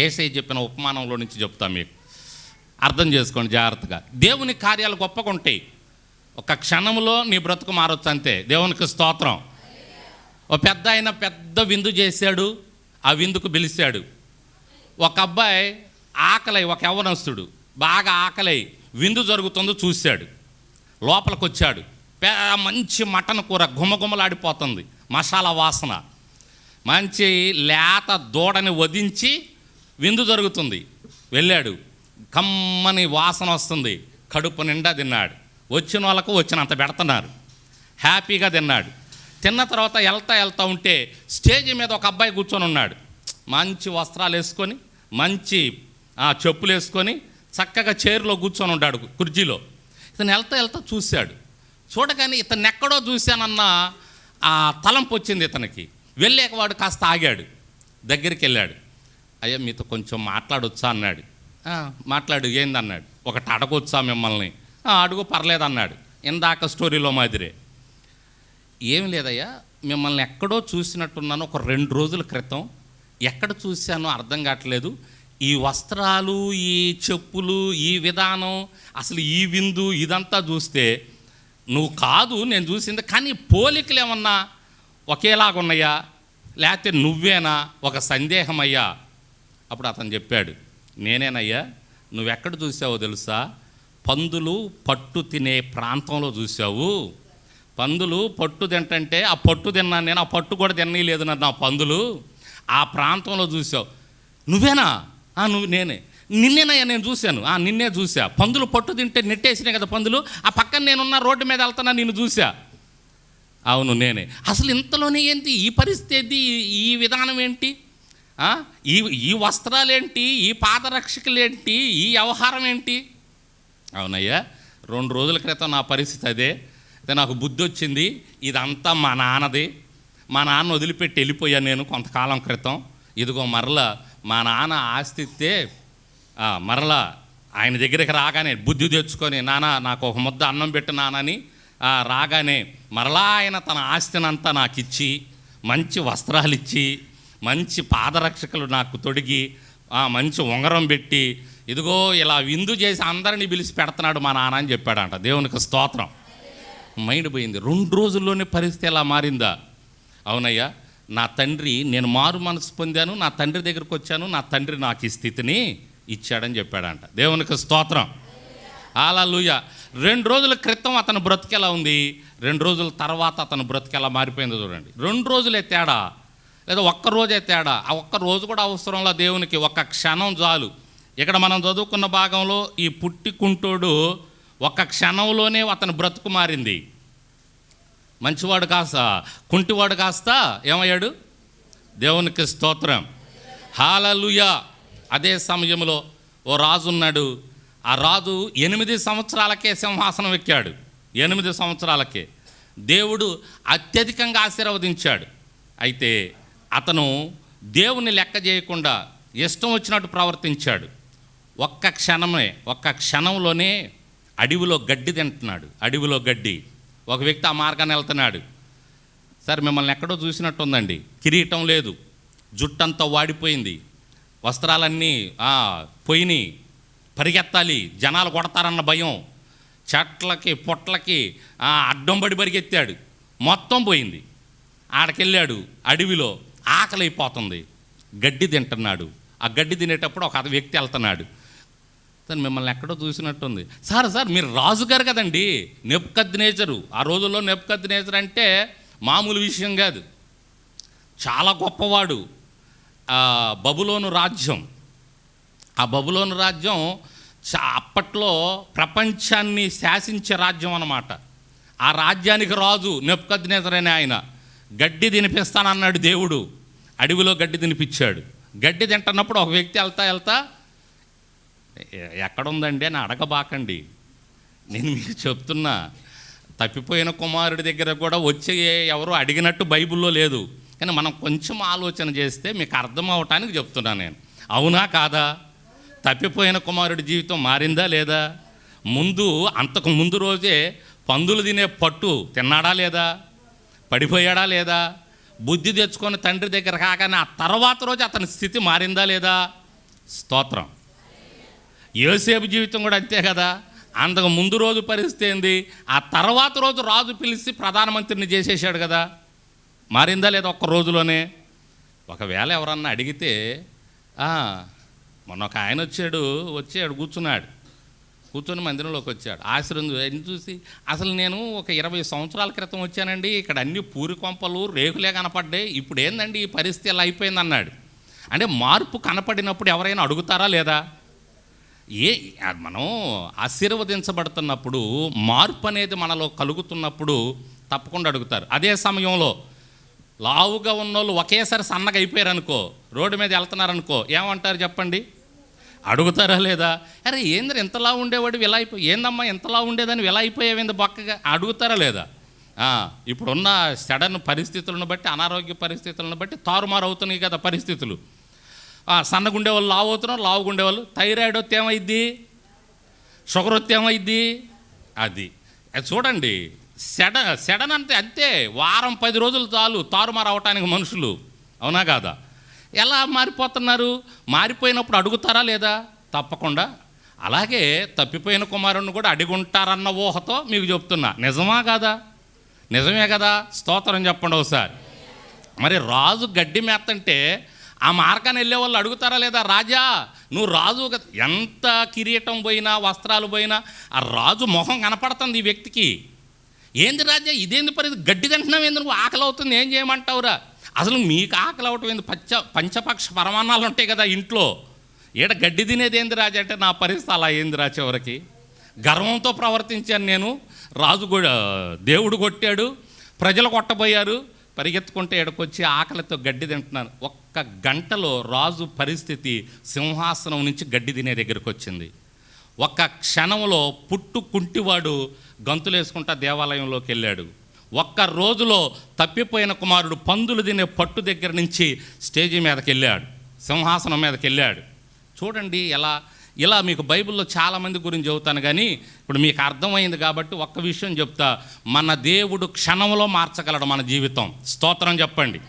ఏసై చెప్పిన ఉపమానంలో నుంచి చెప్తా మీకు. అర్థం చేసుకోండి జాగ్రత్తగా. దేవుని కార్యాలు గొప్పగా ఉంటాయి. ఒక క్షణంలో నీ బ్రతుకు మారొచ్చు అంతే. దేవునికి స్తోత్రం. ఓ పెద్ద ఆయన పెద్ద విందు చేశాడు ఆ విందుకు పిలిచాడు. ఒక అబ్బాయి ఆకలై ఒక యవనస్తుడు బాగా ఆకలై విందు జరుగుతుందో చూశాడు. లోపలికి వచ్చాడు పే- మంచి మటన్ కూర గుమగుమలాడిపోతుంది మసాలా వాసన. మంచి లేత దూడని వధించి విందు జరుగుతుంది. వెళ్ళాడు. కమ్మని వాసన వస్తుంది. కడుపు నిండా తిన్నాడు. వచ్చిన వాళ్ళకు వచ్చినంత పెడుతున్నారు. హ్యాపీగా తిన్నాడు. తిన్న తర్వాత వెళ్తా వెళ్తా ఉంటే స్టేజ్ మీద ఒక అబ్బాయి కూర్చొని ఉన్నాడు. మంచి వస్త్రాలు వేసుకొని మంచి చెప్పులు వేసుకొని చక్కగా చైర్లో కూర్చొని ఉన్నాడు కుర్చీలో. ఇతను వెళ్తా వెళ్తా చూశాడు. చూడగానే ఇతను ఎక్కడో చూశానన్న ఆ తలంపు వచ్చింది ఇతనికి. వెళ్ళాక వాడు కాస్త ఆగాడు. దగ్గరికి వెళ్ళాడు. అయ్యా మీతో కొంచెం మాట్లాడొచ్చా అన్నాడు. "ఆ, మాట్లాడు ఏందన్నాడు? ఒకటి అడగొచ్చా మిమ్మల్ని? "ఆ, అడుగు పర్లేదు అన్నాడు ఇందాక స్టోరీలో మాదిరే. ఏం లేదయ్యా మిమ్మల్ని ఎక్కడో చూసినట్టున్నాను ఒక రెండు రోజుల క్రితం. ఎక్కడ చూశానో అర్థం కావట్లేదు. ఈ వస్త్రాలు ఈ చెప్పులు ఈ విధానం అసలు ఈ విందు ఇదంతా చూస్తే నువ్వు కాదు నేను చూసింది. కానీ పోలికలు ఏమన్నా ఒకేలాగా ఉన్నాయా లేకపోతే నువ్వేనా? ఒక సందేహం అయ్యా అప్పుడు అతను చెప్పాడు నేనేనయ్యా నువ్వెక్కడ చూసావో తెలుసా? పందులు పట్టు తినే ప్రాంతంలో చూసావు. పందులు పట్టు తింటంటే ఆ పట్టు తిన్నాను నేను ఆ పట్టు కూడా తినలేదు నా పందులు. ఆ ప్రాంతంలో చూసావు. నువ్వేనా? ఆ, నువ్వు నేనే. నిన్నేనయ్యా నేను చూశాను. ఆ నిన్నే చూసా పందులు పట్టు తింటే నెట్టేసినాయి కదా పందులు. ఆ పక్కన నేనున్న రోడ్డు మీద వెళ్తున్నా నిన్ను చూసా అవును నేనే. అసలు ఇంతలోనే ఏంటి? ఈ పరిస్థితి ఈ- విధానం ఏంటి? ఈ ఈ వస్త్రాలేంటి? ఈ పాదరక్షకులేంటి? ఈ వ్యవహారం ఏంటి అవునయ్యా రెండు రోజుల క్రితం నా పరిస్థితి అదే. అయితే నాకు బుద్ధి వచ్చింది ఇదంతా మా నాన్నది. మా నాన్న వదిలిపెట్టి వెళ్ళిపోయాను నేను కొంతకాలం క్రితం. ఇదిగో మరల మా నాన్న ఆస్తి ఇస్తే ఆయన దగ్గరికి రాగానే బుద్ధి తెచ్చుకొని నాన్న నాకు ఒక ముద్ద అన్నం పెట్టు నానని రాగానే మరలా ఆయన తన ఆస్తినంతా నాకు ఇచ్చి మంచి వస్త్రాలు ఇచ్చి మంచి పాదరక్షకులు నాకు తొడిగి ఆ, మంచి ఉంగరం పెట్టి ఇదిగో ఇలా విందు చేసి అందరినీ పిలిచి పెడుతున్నాడు మా నాన్న అని చెప్పాడంట. దేవునికి స్తోత్రం. మైండ్ పోయింది. రెండు రోజుల్లోనే పరిస్థితి ఎలా మారిందా? అవునయ్యా నా తండ్రి నేను మారు మనసు పొందాను నా తండ్రి దగ్గరికి వచ్చాను నా తండ్రి నాకు ఈ స్థితిని ఇచ్చాడని చెప్పాడంట. దేవునికి స్తోత్రం. ఆలూయ రెండు రోజుల క్రితం అతను బ్రతికెలా ఉంది? రెండు రోజుల తర్వాత అతను బ్రతికెలా మారిపోయిందో చూడండి. రెండు రోజులే తేడా. లేదా ఒక్క రోజే తేడా. ఆ ఒక్క రోజు కూడా అవసరంలో దేవునికి ఒక్క క్షణం చాలు. ఇక్కడ మనం చదువుకున్న భాగంలో ఈ పుట్టికుంటోడు ఒక్క క్షణంలోనే అతని బ్రతుకు మారింది. మంచివాడు కాస్త కుంటివాడు కాస్త ఏమయ్యాడు? దేవునికి స్తోత్రం. హాలలుయా. అదే సమయంలో ఓ రాజు ఉన్నాడు. ఆ రాజు ఎనిమిది సంవత్సరాలకే సింహాసనం ఎక్కాడు. ఎనిమిది సంవత్సరాలకే. దేవుడు అత్యధికంగా ఆశీర్వదించాడు. అయితే అతను దేవుని లెక్క చేయకుండా ఇష్టం వచ్చినట్టు ప్రవర్తించాడు. ఒక్క క్షణమే ఒక్క క్షణంలోనే అడవిలో గడ్డి తింటున్నాడు. అడవిలో గడ్డి. ఒక వ్యక్తి ఆ మార్గాన్ని వెళ్తున్నాడు. సరే మిమ్మల్ని ఎక్కడో చూసినట్టుందండి కిరీటం లేదు. జుట్టంతా వాడిపోయింది. వస్త్రాలన్నీ ఆ, పోయినాయి. పరిగెత్తాలి. జనాలు కొడతారన్న భయం. చెట్లకి పొట్లకి అడ్డంబడి అడ్డం పడి పరిగెత్తాడు. మొత్తం పోయింది. ఆడకెళ్ళాడు అడవిలో. ఆకలి అయిపోతుంది గడ్డి తింటున్నాడు. ఆ గడ్డి తినేటప్పుడు ఒక వ్యక్తి వెళ్తున్నాడు. తను మిమ్మల్ని ఎక్కడో చూసినట్టుంది. సార్ సార్ మీరు రాజుగారు కదండి. నెప్కద్ నేచరు ఆ రోజుల్లో నెప్కద్ నేచర్ అంటే మామూలు విషయం కాదు. చాలా గొప్పవాడు. బబులోను రాజ్యం. ఆ బబులోను రాజ్యం చా అప్పట్లో ప్రపంచాన్ని శాసించే రాజ్యం అన్నమాట. ఆ రాజ్యానికి రాజు నెప్కద్నేజర్ అనే ఆయన. గడ్డి తినిపిస్తానన్నాడు దేవుడు. అడవిలో గడ్డి తినిపించాడు. గడ్డి తింటున్నప్పుడు ఒక వ్యక్తి వెళ్తా వెళ్తా ఎక్కడుందండి అని అడగబాకండి. నేను మీకు చెప్తున్నా తప్పిపోయిన కుమారుడి దగ్గర కూడా వచ్చి ఎవరు అడిగినట్టు బైబిల్లో లేదు. కానీ మనం కొంచెం ఆలోచన చేస్తే మీకు అర్థం అవటానికి చెప్తున్నా నేను. అవునా కాదా? తప్పిపోయిన కుమారుడి జీవితం మారిందా లేదా? ముందు అంతకు ముందు రోజే పందులు తినే పట్టు తిన్నాడా లేదా? పడిపోయాడా లేదా? బుద్ధి తెచ్చుకొని తండ్రి దగ్గర కాగానే ఆ తర్వాత రోజు అతని స్థితి మారిందా లేదా? స్తోత్రం. యోసేపు జీవితం కూడా అంతే కదా? అంతకు ముందు రోజు పరిస్థితి ఏంది? ఆ తర్వాత రోజు రాజు పిలిచి ప్రధానమంత్రిని చేసేసాడు కదా? మారిందా లేదా ఒక్క రోజులోనే? ఒకవేళ ఎవరన్నా అడిగితే మొన్న ఒక ఆయన వచ్చాడు వచ్చాడు కూర్చున్నాడు. కూర్చొని మందిరంలోకి వచ్చాడు. ఆశ్రయం చూసి అసలు నేను ఒక ఇరవై సంవత్సరాల క్రితం వచ్చానండి. ఇక్కడ అన్ని పూరి కొంపలు రేకులే కనపడ్డాయి. ఇప్పుడు ఏందండి ఈ పరిస్థితి? ఎలా అయిపోయింది అన్నాడు. అంటే మార్పు కనపడినప్పుడు ఎవరైనా అడుగుతారా లేదా? ఏ మనం ఆశీర్వదించబడుతున్నప్పుడు మార్పు అనేది మనలో కలుగుతున్నప్పుడు తప్పకుండా అడుగుతారు. అదే సమయంలో లావుగా ఉన్నోళ్ళు ఒకేసారి సన్నగా అయిపోయారు అనుకో రోడ్డు మీద వెళ్తున్నారనుకో ఏమంటారు చెప్పండి? అడుగుతారా లేదా? అరే ఏంద్ర ఇంతలా ఉండేవాడు ఇలా అయిపోయి ఏందమ్మా ఇంతలా ఉండేదని ఇలా అయిపోయావేంది బక్కగా? అడుగుతారా లేదా? ఇప్పుడున్న సడన్ పరిస్థితులను బట్టి అనారోగ్య పరిస్థితులను బట్టి తారుమారు అవుతున్నాయి కదా పరిస్థితులు. సన్నగుండే వాళ్ళు లావు అవుతున్నారు లావుగుండే వాళ్ళు థైరాయిడ్ వస్తే ఏమైద్ది? షుగర్ వస్తే ఏమైద్ది? అది. అది చూడండి సెడ సెడన్ అంటే అంతే వారం పది రోజులు చాలు తారుమారు అవటానికి మనుషులు. అవునా కాదా? ఎలా మారిపోతున్నారు? మారిపోయినప్పుడు అడుగుతారా లేదా? తప్పకుండా. అలాగే తప్పిపోయిన కుమారుణ్ణి కూడా అడుగుంటారన్న ఊహతో మీకు చెప్తున్నా. నిజమా కాదా? నిజమే కదా? స్తోత్రం చెప్పండి ఒకసారి. మరి రాజు గడ్డి మేతంటే ఆ మార్గాన్ని వెళ్ళే వాళ్ళు అడుగుతారా లేదా? రాజా నువ్వు రాజు కదా. ఎంత కిరీటం పోయినా వస్త్రాలు పోయినా ఆ రాజు మొహం కనపడుతుంది ఈ వ్యక్తికి. ఏంది రాజా? ఇదేంది పరిస్థితి? గడ్డి తింటున్నావు ఏంది నువ్వు ఆకలి అవుతుంది ఏం చేయమంటావురా? అసలు మీకు ఆకలి అవటం ఏంది? పంచ పంచపక్ష పరమాణాలు ఉంటాయి కదా ఇంట్లో. ఈడ గడ్డి తినేది ఏంది రాజా అంటే నా పరిస్థితి అలా ఏంది రా చివరికి. గర్వంతో ప్రవర్తించాను నేను. రాజు దేవుడు కొట్టాడు. ప్రజలు కొట్టబోయారు. పరిగెత్తుకుంటే ఎడకొచ్చి ఆకలితో గడ్డి తింటున్నాను. ఒక్క గంటలో రాజు పరిస్థితి సింహాసనం నుంచి గడ్డి తినే దగ్గరికి వచ్చింది ఒక్క క్షణంలో పుట్టు కుంటివాడు గంతులేసుకుంటా దేవాలయంలోకి వెళ్ళాడు ఒక్క రోజులో తప్పిపోయిన కుమారుడు పందులు తినే పట్టు దగ్గర నుంచి స్టేజి మీదకి వెళ్ళాడు సింహాసనం మీదకి వెళ్ళాడు చూడండి ఎలా ఇలా మీకు బైబిల్లో చాలామంది గురించి చెబుతాను కానీ ఇప్పుడు మీకు అర్థమైంది కాబట్టి ఒక్క విషయం చెప్తా. మన దేవుడు క్షణంలో మార్చగలడు మన జీవితం. స్తోత్రం చెప్పండి.